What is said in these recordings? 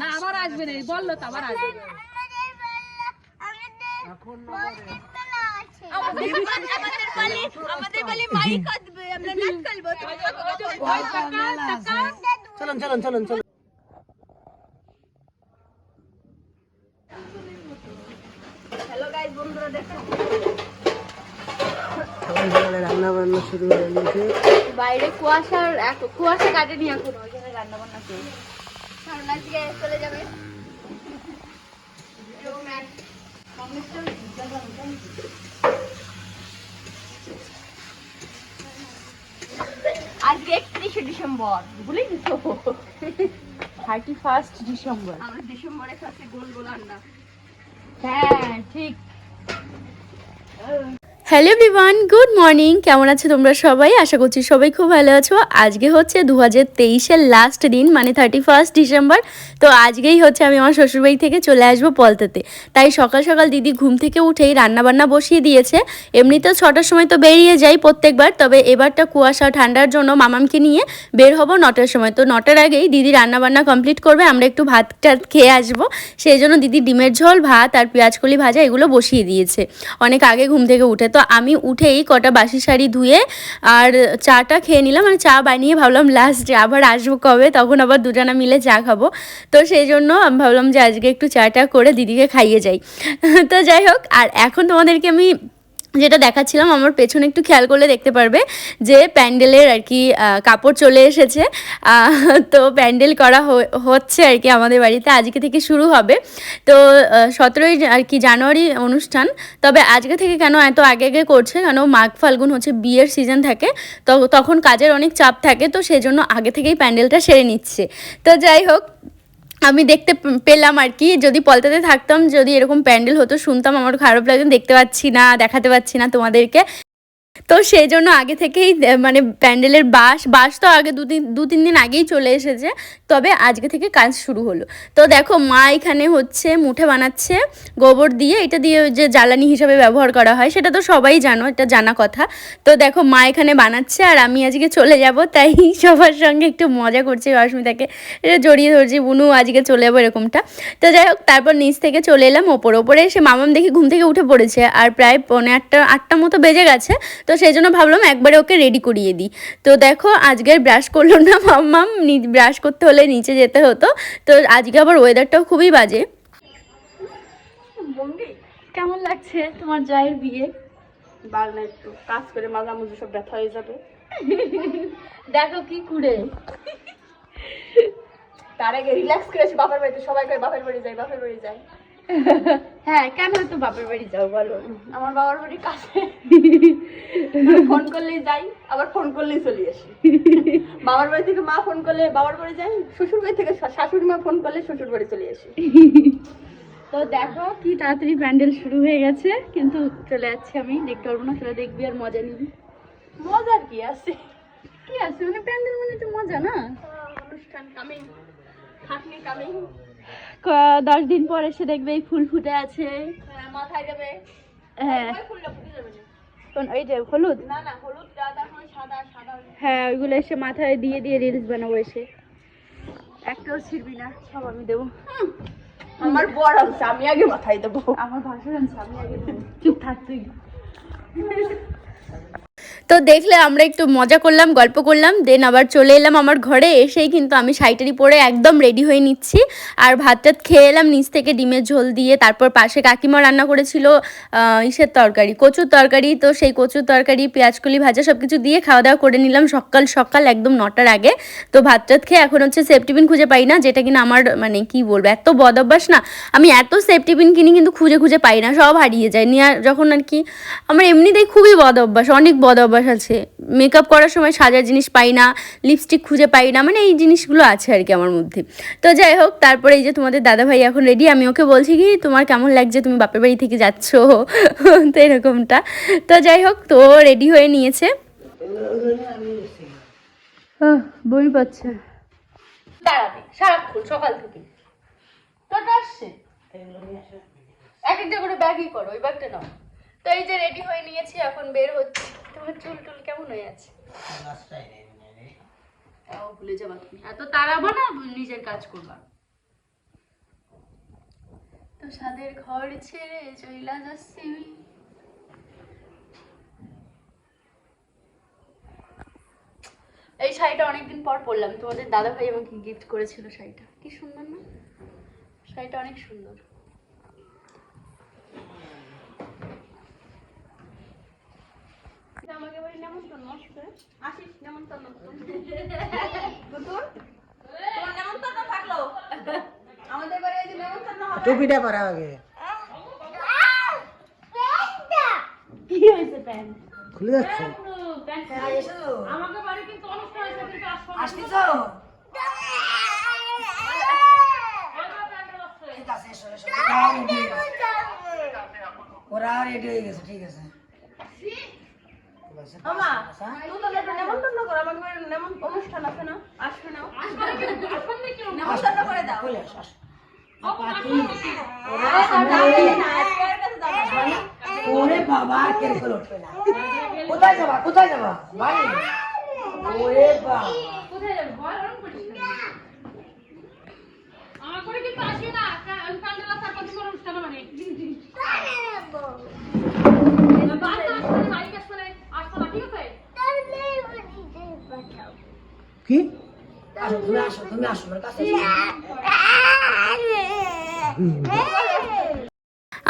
না আবার আসবে না বলল তো আবার আসবে চলুন চলুন চলুন চলুন। সকালবেলা রান্না বান্না শুরু হয়ে গেছে। বাইরে কুয়াশার কুয়াশা কাটেনি এখন। রান্না বান্না আজকে চলে যাবে। আজকে একত্রিশে ডিসেম্বর ভুলে গেছো? Thirty first December. আমরা ডিসেম্বরে খাচ্ছি গোল গোল আন্ডা। হ্যাঁ ঠিক। Hello everyone, good morning. কেমন আছো তোমরা সবাই? আশা করছি সবাই খুব ভালো আছো। আজকে হচ্ছে দু হাজার তেইশের লাস্ট দিন মানে থার্টি ফার্স্ট ডিসেম্বর। তো আজকেই হচ্ছে আমি আমার শ্বশুরবাড়ি থেকে চলে আসব পলতাতে। তাই সকাল সকাল দিদি ঘুম থেকে উঠেই রান্নাবান্না বসিয়ে দিয়েছে। এমনিতেও ছটার সময় তো বেরিয়ে যাই প্রত্যেকবার, তবে এবারটা কুয়াশা, ঠান্ডার জন্য মামামকে নিয়ে বের হব নটার সময়। তো নটার আগেই দিদি রান্নাবান্না কমপ্লিট করবে, আমরা একটু ভাত টাত খেয়ে আসব। সেই জন্য দিদি ডিমের ঝোল, ভাত আর পেঁয়াজকলি ভাজা এগুলো বসিয়ে দিয়েছে। অনেক আগে ঘুম থেকে উঠে। তো আমি উঠেই কটা বাসি শাড়ি ধুয়ে আর চাটা খেয়ে নিলাম মানে চা বানিয়ে ভাবলাম লাস্ট আবার আসব কবে, তখন আবার দুজনা মিলে চা খাব। তো সেই জন্য আমি ভাবলাম যে আজকে একটু চাটা করে দিদিকে খাইয়ে যাই। তো যাই হোক, আর এখন তোমাদেরকে আমি যেটা দেখাচ্ছিলাম, আমার পেছনে একটু খেয়াল করলে দেখতে পারবে যে প্যান্ডেলের আর কি কাপড় চলে এসেছে। তো প্যান্ডেল করা হচ্ছে আর কি আমাদের বাড়িতে, আজকে থেকে শুরু হবে। তো সতেরোই আর কি জানুয়ারি অনুষ্ঠান, তবে আজকে থেকে কেন এত আগে আগে করছে? কেন মাঘ ফাল্গুন হচ্ছে বিয়ের সিজন থাকে, তো তখন কাজের অনেক চাপ থাকে, তো সেই জন্য আগে থেকেই প্যান্ডেলটা সেরে নিচ্ছে। তো যাই হোক আমি দেখতে পেলাম আর কি। যদি পলতাতে থাকতাম, যদি এরকম প্যান্ডেল হতো, শুনতাম, আমার খারাপ লাগতো, দেখতে পাচ্ছি না, দেখাতে পাচ্ছি না তোমাদেরকে। তো সেই জন্য আগে থেকেই মানে প্যান্ডেলের বাস বাস তো আগে দু তিন দু তিন দিন আগেই চলে এসেছে। তবে আজকে থেকে কাজ শুরু হলো। তো দেখো, মা এখানে হচ্ছে মুঠে বানাচ্ছে গোবর দিয়ে। এটা দিয়ে যে জ্বালানি হিসাবে ব্যবহার করা হয়, সেটা তো সবাই জানো, এটা জানা কথা। তো দেখো, মা এখানে বানাচ্ছে আর আমি আজকে চলে যাব, তাই সবার সঙ্গে একটু মজা করছি অস্মিতাকে। এটা জড়িয়ে ধরছি, বুনু আজকে চলে যাব এরকমটা। তো যাই হোক, তারপর নিচ থেকে চলে এলাম, ওপরে ওপরে এসে মামাম দেখি ঘুম থেকে উঠে পড়েছে। আর প্রায় পৌনে আটটা আটটা মতো বেজে গেছে। তো সেই জন্য ভাবলাম একবারে ওকে রেডি করিয়ে দিই। তো দেখো আজকের ব্রাশ করল না মাম্মাম ব্রাশ করতে হলে নিচে যেতে হতো। তো আজকে আবার ওয়েদারটাও খুবই বাজে। কেমন লাগছে তোমার জায়ের বিয়ে? বাল না একটু কাজ করে মাজা মুজু সব ব্যথা হয়ে যাবে। দেখো কি কুড়ে। তার আগে রিল্যাক্স করে বাপের বাড়িতে সবাই করে বাপের বাড়ি যায় বাপের বাড়ি যায়। হ্যাঁ কেন তো বাপের বাড়ি যাও বলো? আমার বাবার বাড়ির কাছে। ফোন করলেই যাই আবার ফোন করলেই চলে আসি। বাবার বাড়ি থেকে মা ফোন করলে বাবার বাড়ি যাই শ্বশুর বাড়ি থেকে শাশুড়ি মা ফোন করলে শ্বশুর বাড়ি চলে আসি। তো দেখো কি তাড়াতাড়ি প্যান্ডেল শুরু হয়ে গেছে কিন্তু চলে যাচ্ছি আমি দেখতে পারব না সেটা দেখবি আর মজা নিবি। মজার কি আছে? কি আছে? মানে প্যান্ডেল মানে তো মজা না? অনুষ্ঠান কামিং খাটনি কামিং দশ দিন পর এসে দেখবে এই ফুল ফুটে আছে। মাথায় দেবে হ্যাঁ। ওই যে হলুদ? না না হলুদ সাদা সাদা হ্যাঁ ওইগুলো এসে মাথায় দিয়ে দিয়ে রিলস বানাবো এসে। একটাও ছিড়বি না সব আমি দেবো। আমার বর আছে আমি আগে মাথায় দেবো। আমার ভাষণ আমি আগে চুপ থাক তুই। তো দেখলে আমরা একটু মজা করলাম, গল্প করলাম দেন আবার চলে এলাম আমার ঘরে, এসেই কিন্তু আমি শাড়িটারি পরে একদম রেডি হয়ে নিচ্ছি। আর ভাত টাত খেয়ে এলাম, নিচ থেকে ডিমের ঝোল দিয়ে, তারপর পাশে কাকিমা রান্না করেছিল ইসের তরকারি, কচুর তরকারি, তো সেই কচুর তরকারি পেঁয়াজকলি ভাজা সব কিছু দিয়ে খাওয়া দাওয়া করে নিলাম সকাল সকাল, একদম নটার আগে। তো ভাত টাত খেয়ে এখন হচ্ছে সেফ টিফিন খুঁজে পাই না, যেটা কিনা আমার মানে কি বলব, এত বদ অভ্যাস না, আমি এত সেফ টিফিন কিনি কিন্তু খুঁজে খুঁজে পাই না, সব হারিয়ে যায়। নিয়ে যখন আর কি, আমার এমনিতেই খুবই বদ অভ্যাস অনেক বদ অভ্যাস আছে। মেকআপ করার সময় সাজার জিনিস পাই না লিপস্টিক খুঁজে পাই না মানে এই জিনিসগুলো আছে আর কি আমার মধ্যে। তো যাই হোক, তারপরে এই যে তোমাদের দাদা ভাই এখন রেডি আমি ওকে বলছি কি, তোমার কেমন লাগছে? তুমি বাপের বাড়ি থেকে যাচ্ছ? তো এরকমটা। তো যাই হোক, তো রেডি হয়ে নিয়েছে। বই পাচ্ছে। সারাক্ষণ সকাল থেকে। এক একটা করে ব্যাগই করো, ওই ব্যাগটা নাও। তো এই যে রেডি হয়ে নিয়েছি এখন বের হচ্ছে। তোমার চুল টুল কেমন হয়ে আছে? তাও ভুলে যাবা তুমি। এত তাড়াবো না নিজের কাজ করবা। তো সাদের ঘর ছেড়ে চইলা যাচ্ছি। এই শাড়িটা অনেকদিন পর পরলাম। তোমাদের দাদা ভাই আমাকে গিফট করেছিল শাড়িটা। কি সুন্দর না? শাড়িটা অনেক সুন্দর। আমাকে বাড়ি নেমন্তন্ন আসবে আসিস নেমন্তন্ন নেমন্তন্ন থাকল। আমাদের বাড়ি আজ নেমন্তন্ন হবে? টুপিটা পরা আগে। কি হয়েছে প্যান্ট? খুলে যাচ্ছে। আমাকে বাড়ি কিন্তু অনুষ্ঠান আছে কিন্তু আসব না। ওরা রেডি হয়ে গেছে ঠিক আছে। তুই তো একটা নেমন্তন্ন কর আমাকে নেমন- অনুষ্ঠান আছে না? আসবে না? নেমন্তন্ন করে দাও। চলে আস। ওরে বাবা আর কেন করে উঠবে না। কোথায় যাবা কোথায় যাবা? বাড়ি? ওরে বাবা। কোথায় যাবে? বল ওরম করিস না। আমার করে কিন্তু আসবে না প্যান্ডেল আসার কত বড় অনুষ্ঠান মানে বাড়িতে আসবে না, বাড়িতে আসবে না, আসব না, ঠিক আছে? কি আসো তুমি আসো তুমি আসো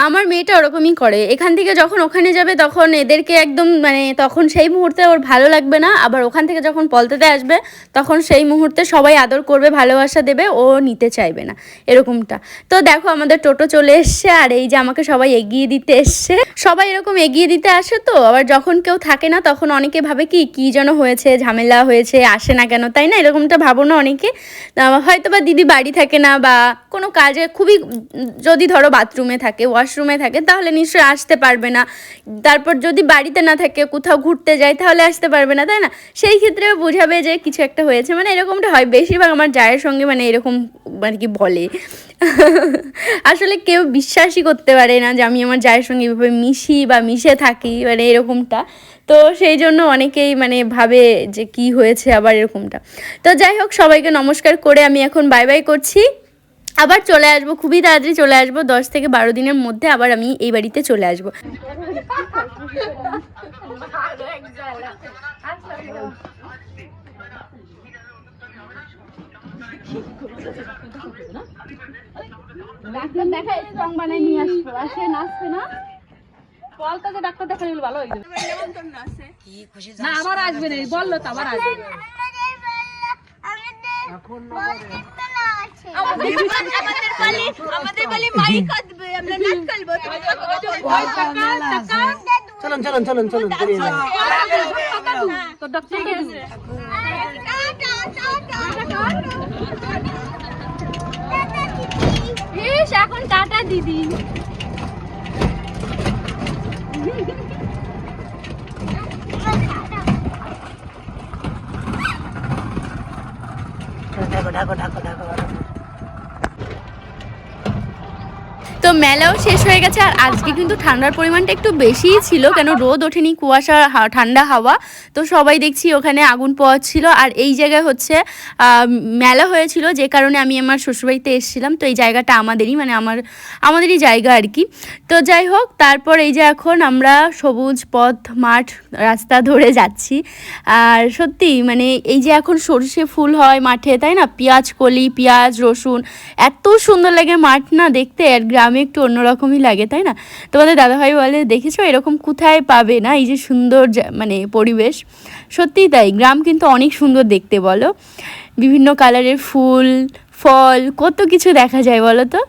আমার মেয়েটা ওরকমই করে। এখান থেকে যখন ওখানে যাবে তখন এদেরকে একদম মানে তখন সেই মুহূর্তে ওর ভালো লাগবে না। আবার ওখান থেকে যখন পলতাতে আসবে তখন সেই মুহূর্তে সবাই আদর করবে, ভালোবাসা দেবে, ও নিতে চাইবে না। এরকমটা। তো দেখো আমাদের টোটো চলে এসছে আর এই যে আমাকে সবাই এগিয়ে দিতে এসছে। সবাই এরকম এগিয়ে দিতে আসে তো? আবার যখন কেউ থাকে না, তখন অনেকে ভাবে কি কি যেন হয়েছে, ঝামেলা হয়েছে, আসে না কেন? তাই না? এরকমটা ভাবো না অনেকে। হয়তো বা দিদি বাড়ি থাকে না বা কোনো কাজে খুবই, যদি ধরো বাথরুমে থাকে, ওয়াশরুমে থাকে, তাহলে নিশ্চয়ই আসতে পারবে না। তারপর যদি বাড়িতে না থাকে, কোথাও ঘুরতে যায়, তাহলে আসতে পারবে না, তাই না? সেই ক্ষেত্রে বোঝাবে যে কিছু একটা হয়েছে। মানে এরকমটা হয়। বেশিরভাগ আমার জায়ের সঙ্গে মানে এরকম আর কি বলে। আসলে কেউ বিশ্বাসই করতে পারে না যে আমি আমার জায়ের সঙ্গে এভাবে মিশি বা মিশে থাকি মানে এরকমটা। তো সেই জন্য অনেকেই মানে ভাবে যে কি হয়েছে আবার এরকমটা। তো যাই হোক, সবাইকে নমস্কার করে আমি এখন বাই বাই করছি। আবার চলে আসব, খুবই তাড়াতাড়ি চলে আসব। দশ থেকে বারো দিনের মধ্যে আবার আমি এই বাড়িতে চলে আসব। ডাক্তার দেখাই রং বানাই নিয়ে আসব। আসে নাচবে না। পলতাতে ডাক্তার দেখালে ভালো হয়ে যাবে। না আবার আসবে না বলল তো আবার আসবে এখন চলুন চলুন চলুন চলুন তো ডক্টর গেছে ইস এখন টাটা দিদি ঢাকো ঢাকো ঢাকো ঢাকো তো মেলাও শেষ হয়ে গেছে আর আজকে কিন্তু ঠান্ডার পরিমাণটা একটু বেশিই ছিল, কেন রোদ ওঠেনি, কুয়াশা ঠান্ডা হাওয়া। তো সবাই দেখছি ওখানে আগুন পোয়াচ্ছিল আর এই জায়গায় হচ্ছে মেলা হয়েছিল যে কারণে আমি আমার শ্বশুরবাড়িতে এসেছিলাম। তো এই জায়গাটা আমাদেরই মানে আমার, আমাদেরই জায়গা আর কি। তো যাই হোক, তারপর এই যে এখন আমরা সবুজ পথ, মাঠ, রাস্তা ধরে যাচ্ছি। আর সত্যি মানে এই যে এখন সর্ষে ফুল হয় মাঠে, তাই না? পেঁয়াজ, কলি, পেঁয়াজ, রসুন, এত সুন্দর লাগে মাঠ না দেখতে। আর গ্রামে একটু অন্যরকমই লাগে, তাই না? তোমাদের দাদাভাই বলে দেখেছ এরকম কোথায় পাবে না? এই যে সুন্দর মানে পরিবেশ। সত্যিই তাই, গ্রাম কিন্তু অনেক সুন্দর দেখতে, বলো? বিভিন্ন কালারের ফুল, ফল, কত কিছু দেখা যায়, বলো তো?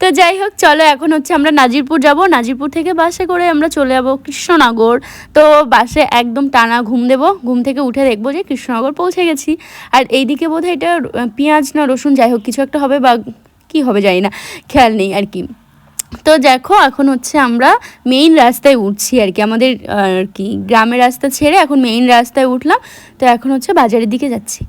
তো যাই হোক, চলো এখন হচ্ছে আমরা নাজিরপুর যাব। নাজিরপুর থেকে বাসে করে আমরা চলে যাব কৃষ্ণনগর। তো বাসে একদম টানা ঘুম দেবো। ঘুম থেকে উঠে দেখব যে কৃষ্ণনগর পৌঁছে গেছি। আর এইদিকে বোধহয় এটা পেঁয়াজ না রসুন, যাই হোক, কিছু একটা হবে বা কি হবে জানি না, খেয়াল নেই আর কি। তো দেখো, এখন হচ্ছে আমরা মেইন রাস্তায় উঠছি আর কি। আমাদের আর কি, গ্রামের রাস্তা ছেড়ে এখন মেইন রাস্তায় উঠলাম। তো এখন হচ্ছে বাজারের দিকে যাচ্ছি।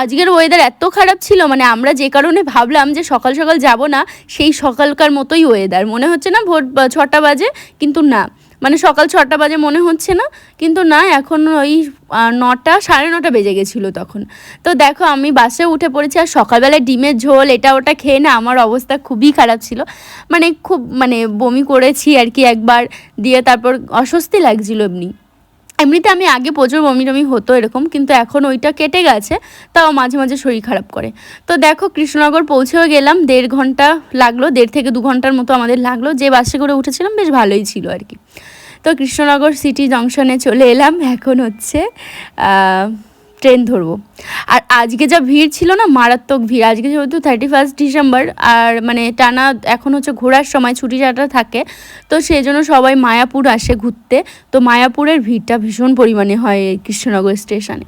আজকের ওয়েদার এত খারাপ ছিল মানে আমরা যে কারণে ভাবলাম যে সকাল সকাল যাব না, সেই সকালকার মতোই ওয়েদার মনে হচ্ছে না ভোর ছটা বাজে, কিন্তু না। মানে সকাল ছটা বাজে মনে হচ্ছে না, কিন্তু না, এখন ওই নটা, সাড়ে নটা বেজে গেছিল তখন। তো দেখো, আমি বাসে উঠে পড়েছি, আর সকালবেলায় ডিমের ঝোল, এটা ওটা খেয়ে না আমার অবস্থা খুবই খারাপ ছিল। মানে খুব মানে বমি করেছি আর কি একবার, দিয়ে তারপর অস্বস্তি লাগছিল এমনি। এমনিতে আমি আগে প্রচুর বমি টমি হতো এরকম, কিন্তু এখন ওইটা কেটে গেছে, তাও মাঝে মাঝে শরীর খারাপ করে। তো দেখো, কৃষ্ণনগর পৌঁছেও গেলাম, দেড় ঘণ্টা লাগল, দেড় থেকে দু ঘণ্টার মতো আমাদের লাগল, যে বাসে করে উঠেছিলাম, বেশ ভালোই ছিল আর কি। তো কৃষ্ণনগর সিটি জংশনে চলে এলাম, এখন হচ্ছে ট্রেন ধরবো। আর আজকে যা ভিড় ছিল না, মারাত্মক ভিড়। আজকে যেহেতু থার্টি ফার্স্ট ডিসেম্বর আর মানে টানা এখন হচ্ছে ঘোরার সময়, ছুটি ছাটা থাকে, তো সেই জন্য সবাই মায়াপুর আসে ঘুরতে। তো মায়াপুরের ভিড়টা ভীষণ পরিমাণে হয় কৃষ্ণনগর স্টেশনে।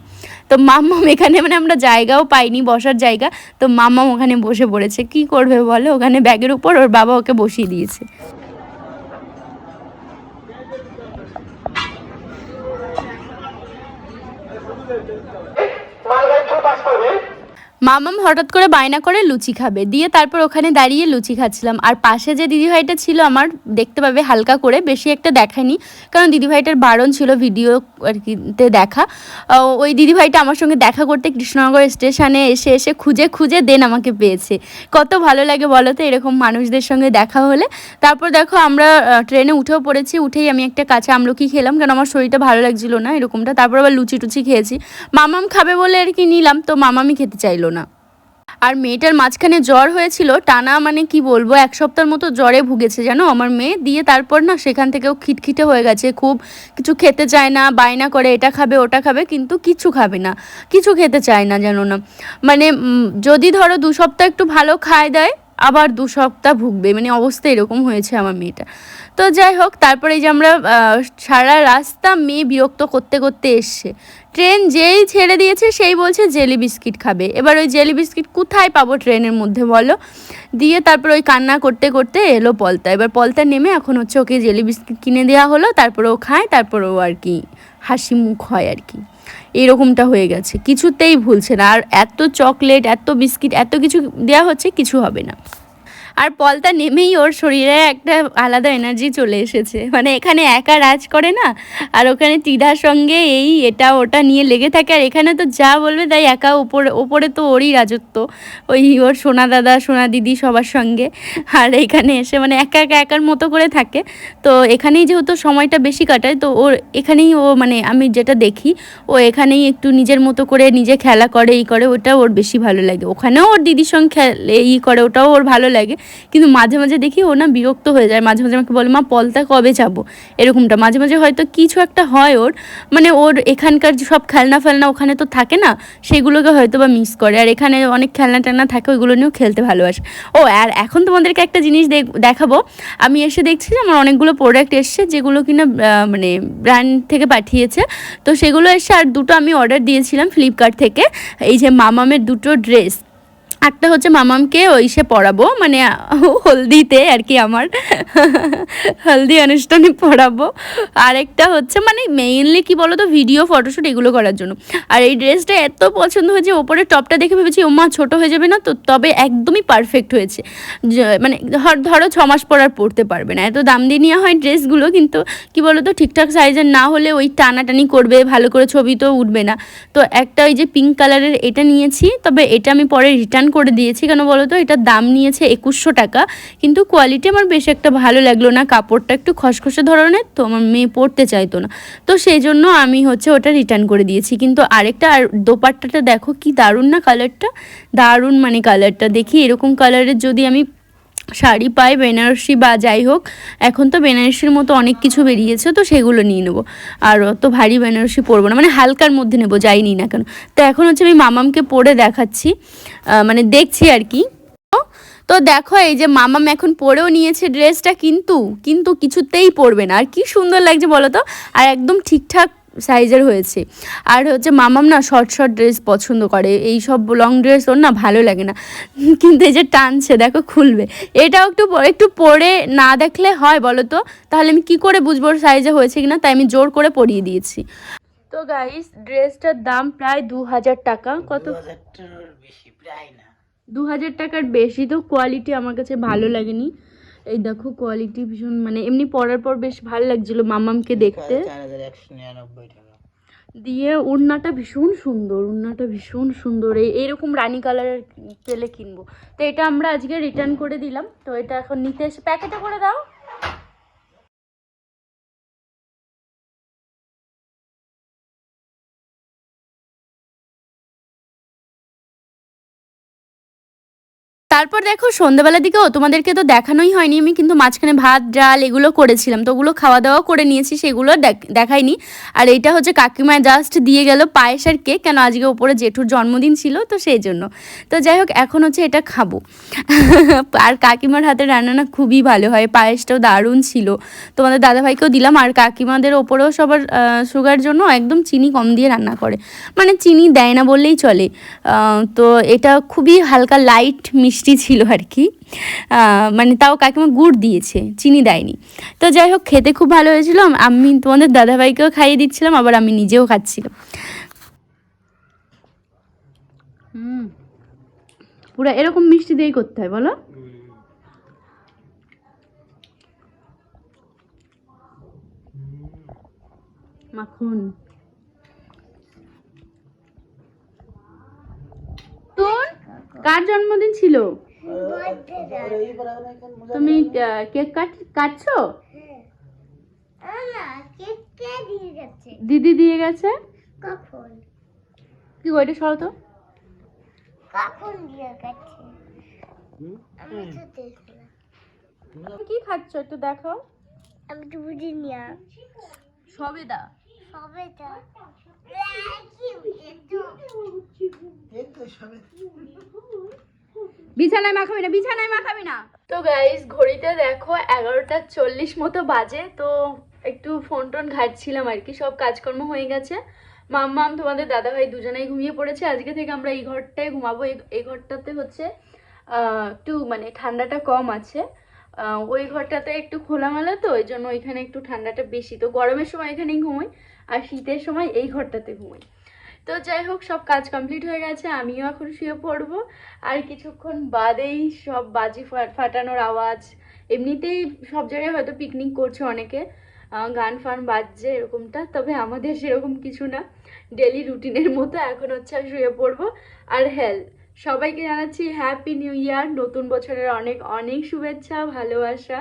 তো মাম্মাম এখানে মানে আমরা জায়গাও পাইনি, বসার জায়গা। তো মাম্মাম ওখানে বসে পড়েছে। কি করবে বলে? ওখানে ব্যাগের উপর ওর বাবা ওকে বসিয়ে দিয়েছে। Thank you. মামাম হঠাৎ করে বায়না করে লুচি খাবে। দিয়ে তারপর ওখানে দাঁড়িয়ে লুচি খাচ্ছিলাম। আর পাশে যে দিদিভাইটা ছিল আমার, দেখতে পাবে হালকা করে, বেশি একটা দেখায়নি। কারণ দিদিভাইটার বারণ ছিল ভিডিও আর কি তে দেখা। ওই দিদিভাইটা আমার সঙ্গে দেখা করতে কৃষ্ণনগর স্টেশনে এসে এসে খুঁজে খুঁজে দেন আমাকে পেয়েছে। কত ভালো লাগে বলো তো এরকম মানুষদের সঙ্গে দেখা হলে। তারপর দেখো আমরা ট্রেনে উঠেও পড়েছি, উঠেই আমি একটা কাঁচা আমলকি খেলাম কারণ আমার শরীরটা ভালো লাগছিল না এরকমটা। তারপর আবার লুচি টুচি খেয়েছি। মামাম খাবে বলে আর কি নিলাম, তো মামামি খেতে চাইলো আর মেয়েটার মাঝখানে জ্বর হয়েছিল, টানা মানে কি বলব, এক সপ্তাহের মতো জ্বরে ভুগেছে জানো? আমার মেয়ে দিয়ে তারপর না সেখান থেকেও খিটখিটে হয়ে গেছে, খুব কিছু খেতে চায় না, বায়না করে এটা খাবে, ওটা খাবে, কিন্তু কিছু খাবে না, কিছু খেতে চায় না জানো না। মানে যদি ধরো দু সপ্তাহ একটু ভালো খায় দেয় আবার দু সপ্তাহ ভুগবে মানে অবস্থা এরকম হয়েছে আমার মেয়েটা তো যাই হোক, তারপরে যে আমরা সারা রাস্তা মেয়ে বিরক্ত করতে করতে এসছে। ট্রেন যেই ছেড়ে দিয়েছে, সেই বলছে জেলি বিস্কিট খাবে। এবার ওই জেলি বিস্কিট কোথায় পাবো ট্রেনের মধ্যে বলো? দিয়ে তারপর ওই কান্না করতে করতে এলো পলতা। এবার পলতা নেমে এখন হচ্ছে ওকে জেলি বিস্কিট কিনে দেওয়া হলো, তারপর ও খায়, তারপর ও আর কি হাসি মুখ হয় আর কি। এরকমটা হয়ে গেছে। কিছুতেই ভুলছে না। আর এত চকলেট এত বিস্কিট এত কিছু দেওয়া হচ্ছে, কিছু হবে না। আর পলতা নেমেই ওর শরীরে একটা আলাদা এনার্জি চলে এসেছে। মানে এখানে একা রাজ করে না, আর ওখানে টিডার সঙ্গে এই এটা ওটা নিয়ে লেগে থাকে। আর এখানে তো যা বলবে তাই একা ওপরে ওপরে তো ওরই রাজত্ব। ওই ওর সোনা দাদা, সোনা দিদি সবার সঙ্গে। আর এখানে এসে মানে একা একা একার মতো করে থাকে। তো এখানেই যেহেতু সময়টা বেশি কাটায়, তো ওর এখানেই ও মানে আমি যেটা দেখি, ও এখানেই একটু নিজের মতো করে নিজে খেলা করে, ই করে, ওটা ওর বেশি ভালো লাগে। ওখানেও ওর দিদির সঙ্গে খেলে, ই করে, ওটাও ওর ভালো লাগে। কিন্তু মাঝে মাঝে দেখি ও না বিরক্ত হয়ে যায়। মাঝে মাঝে আমাকে বলে, মা, পলতা কবে যাব? এরকমটা। মাঝে মাঝে হয়তো কিছু একটা হয় ওর। মানে ওর এখানকার সব খেলনা ফেলনা ওখানে তো থাকে না, সেগুলোকে হয়তো বা মিস করে। আর এখানে অনেক খেলনা টেলনা থাকে, ওইগুলো নিয়েও খেলতে ভালোবাসে। ও, আর এখন তোমাদেরকে একটা জিনিস দেখ- দেখাবো। আমি এসে দেখছি যে আমার অনেকগুলো প্রোডাক্ট এসছে, যেগুলো কিনা মানে ব্র্যান্ড থেকে পাঠিয়েছে। তো সেগুলো এসে আর দুটো আমি অর্ডার দিয়েছিলাম ফ্লিপকার্ট থেকে। এই যে মামামের দুটো ড্রেস একটা হচ্ছে মামামকে ওই সে পড়াবো মানে হলদিতে আর কি আমার হলদি অনুষ্ঠানে পড়াবো। আরেকটা হচ্ছে মানে মেইনলি কি বলো তো ভিডিও ফটোশ্যুট এগুলো করার জন্য। আর এই ড্রেসটা এত পছন্দ হয়েছে ওপরে টপটা দেখে ভেবেছি ও মা ছোটো হয়ে যাবে না তো? তবে একদমই পারফেক্ট হয়েছে। মানে ধর- ধরো ছ মাস পর আর পরতে পারবে না। এত দাম দিয়ে নেওয়া হয় ড্রেসগুলো কিন্তু কি বলো তো ঠিকঠাক সাইজের না হলে ওই টানাটানি করবে, ভালো করে ছবি তো উঠবে না। তো একটা ওই যে পিঙ্ক কালারের এটা নিয়েছি, তবে এটা আমি পরে রিটার্ন করে দিয়েছি। কেন বলো তো? এটার দাম নিয়েছে একুশশো টাকা। কিন্তু কোয়ালিটি আমার বেশ একটা ভালো লাগল না। কাপড়টা একটু খসখসে ধরনের, তো আমার মেয়ে পরতে চাইতো না। তো সেই জন্য আমি হচ্ছে ওটা রিটার্ন করে দিয়েছি। কিন্তু আরেকটা আর দোপাট্টাটা দেখো কি দারুণ না কালারটা দারুণ মানে কালারটা দেখি এরকম কালারের যদি আমি শাড়ি পাই, বেনারসি বা যাই হোক, এখন তো বেনারসির মতো অনেক কিছু বেরিয়েছে, তো সেগুলো নিয়ে নেব। আর অত ভারী বেনারসি পরবো না মানে হালকার মধ্যে নেব, যাই নিই না কেন। তো এখন হচ্ছে আমি মামামকে পরে দেখাচ্ছি মানে দেখছি আর কি। তো দেখো, এই যে মামাম এখন পরেও নিয়েছে ড্রেসটা, কিন্তু কিন্তু কিছুতেই পরবে না। আর কি সুন্দর লাগছে বলো তো? আর একদম ঠিকঠাক সাইজের হয়েছে। আর হচ্ছে মামাম না শর্ট শর্ট ড্রেস পছন্দ করে। এই সব লং ড্রেস ওর না ভালো লাগে না। কিন্তু এই যে টানছে দেখো খুলবে। এটাও একটু একটু পরে না দেখলে হয় বলো তো তাহলে আমি কি করে বুঝব ওর সাইজে হয়েছে কিনা? তাই আমি জোর করে পরিয়ে দিয়েছি। তো গাইস ড্রেসটার দাম প্রায় দু হাজার টাকা। কত? দু হাজার টাকার বেশি প্রায় দু হাজার টাকার বেশি তো কোয়ালিটি আমার কাছে ভালো লাগেনি। এই দেখো কোয়ালিটি ভীষণ মানে এমনি পরার পর বেশ ভালো লাগছিল মামামকে দেখতে। দিয়ে ওড়নাটা ভীষণ সুন্দর ওড়নাটা ভীষণ সুন্দর। এই এরকম রানী কালারের পেলে কিনবো। তো এটা আমরা আজকে রিটার্ন করে দিলাম। তো এটা এখন নিতে এসে প্যাকেটে করে দাও। তারপর দেখো সন্ধ্যাবেলার দিকেও তোমাদেরকে তো দেখানোই হয়নি। আমি কিন্তু মাঝখানে ভাত, ডাল এগুলো করেছিলাম। তো ওগুলো খাওয়া দাওয়া করে নিয়েছি, সেগুলো দেখ- দেখাইনি। আর এইটা হচ্ছে কাকিমা জাস্ট দিয়ে গেল পায়েস আর কেক। কেন আজকে ওপরে জেঠুর জন্মদিন ছিল, তো সেই জন্য। তো যাই হোক, এখন হচ্ছে এটা খাব। আর কাকিমার হাতে রান্না না খুবই ভালো হয়। পায়েসটাও দারুণ ছিল। তোমাদের দাদাভাইকেও দিলাম। আর কাকিমাদের ওপরেও সবার সুগার জন্য একদম চিনি কম দিয়ে রান্না করে। মানে চিনি দেয় না বললেই চলে। তো এটা খুবই হালকা লাইট মিষ্টি ছিল আর কি। মানে তাও কাকিমা গুড় দিয়েছে, চিনি দেয়নি। তো যাই হোক, খেতে খুব ভালো হয়েছিল। আমি তোমাদের দাদাভাইকেও খাইয়ে দিচ্ছিলাম, আবার আমি নিজেও খাচ্ছিলাম। পুরো এরকম মিষ্টি দিয়েই করতে হয়, বলো। মাখন। তোর কার জন্মদিন ছিল? তুমি কেক কাট কাটছো? দিদি দিয়ে গেছে? কখন কি ওইটা সরো তো। কখন দিয়ে গেছে কি খাচ্ছ একটু দেখো আমি তো বুঝিনি। সবেদা। সবে বিছানায় মাখাবি না বিছানায় মাখাবি না। তো গাইস ঘড়িতে দেখো এগারোটা চল্লিশ মতো বাজে তো একটু ফোন টোন ঘাটছিলাম আর কি সব কাজকর্ম হয়ে গেছে। মাম্মাম তোমাদের দাদাভাই দুজনেই ঘুমিয়ে পড়েছে। আজকে থেকে আমরা এই ঘরটায় ঘুমাবো। এই- এই ঘরটাতে হচ্ছে একটু মানে ঠান্ডাটা কম আছে। ওই ঘরটাতে একটু খোলামেলা তো ওই জন্য ওইখানে একটু ঠান্ডাটা বেশি। তো গরমের সময় এখানেই ঘুমোই। আর শীতের সময় এই ঘরটাতে ঘুমোই। তো যাই হোক, সব কাজ কমপ্লিট হয়ে গেছে, আমিও এখন শুয়ে পড়ব। আর কিছুক্ষণ বাদেই সব বাজি ফাটানোর আওয়াজ। এমনিতেই সব জায়গায় হয়তো পিকনিক করছে অনেকে গান ফান বাজছে এরকমটা, তবে আমাদের সেরকম কিছু না। ডেলি রুটিনের মতো এখন হচ্ছে শুয়ে পড়ব। আর হেল সবাইকে জানাচ্ছি হ্যাপি নিউ ইয়ার নতুন বছরের অনেক অনেক শুভেচ্ছা, ভালোবাসা।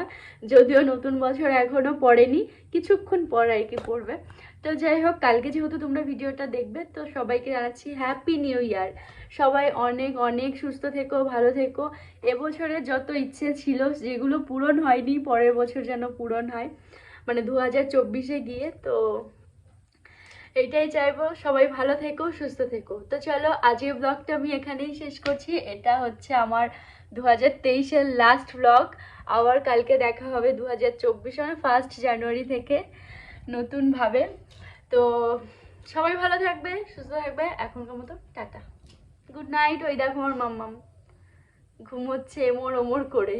যদিও নতুন বছর এখনও পড়েনি, কিছুক্ষণ পর আর কি পড়বে। তো যাই হোক, কালকে যেহেতু তোমরা ভিডিওটা দেখবে, তো সবাইকে জানাচ্ছি হ্যাপি নিউ ইয়ার সবাই অনেক অনেক সুস্থ থেকো, ভালো থেকো। এবছরে যত ইচ্ছে ছিল, যেগুলো পূরণ হয়নি, পরের বছর যেন পূরণ হয়। মানে দু হাজার চব্বিশে গিয়ে, তো এটাই চাইব, সবাই ভালো থেকো, সুস্থ থেকো। তো চলো, আজকের ব্লগটা আমি এখানেই শেষ করছি। এটা হচ্ছে আমার দু হাজার তেইশের লাস্ট ব্লগ আবার কালকে দেখা হবে দু হাজার চব্বিশ মানে ফার্স্ট জানুয়ারি থেকে। নতুনভাবে। তো সবাই ভালো থাকবে, সুস্থ থাকবে। এখনকার মতো টাটা। গুড নাইট ওই দেখো আমার মাম্মাম। ঘুমোচ্ছে এমর ওমর করে।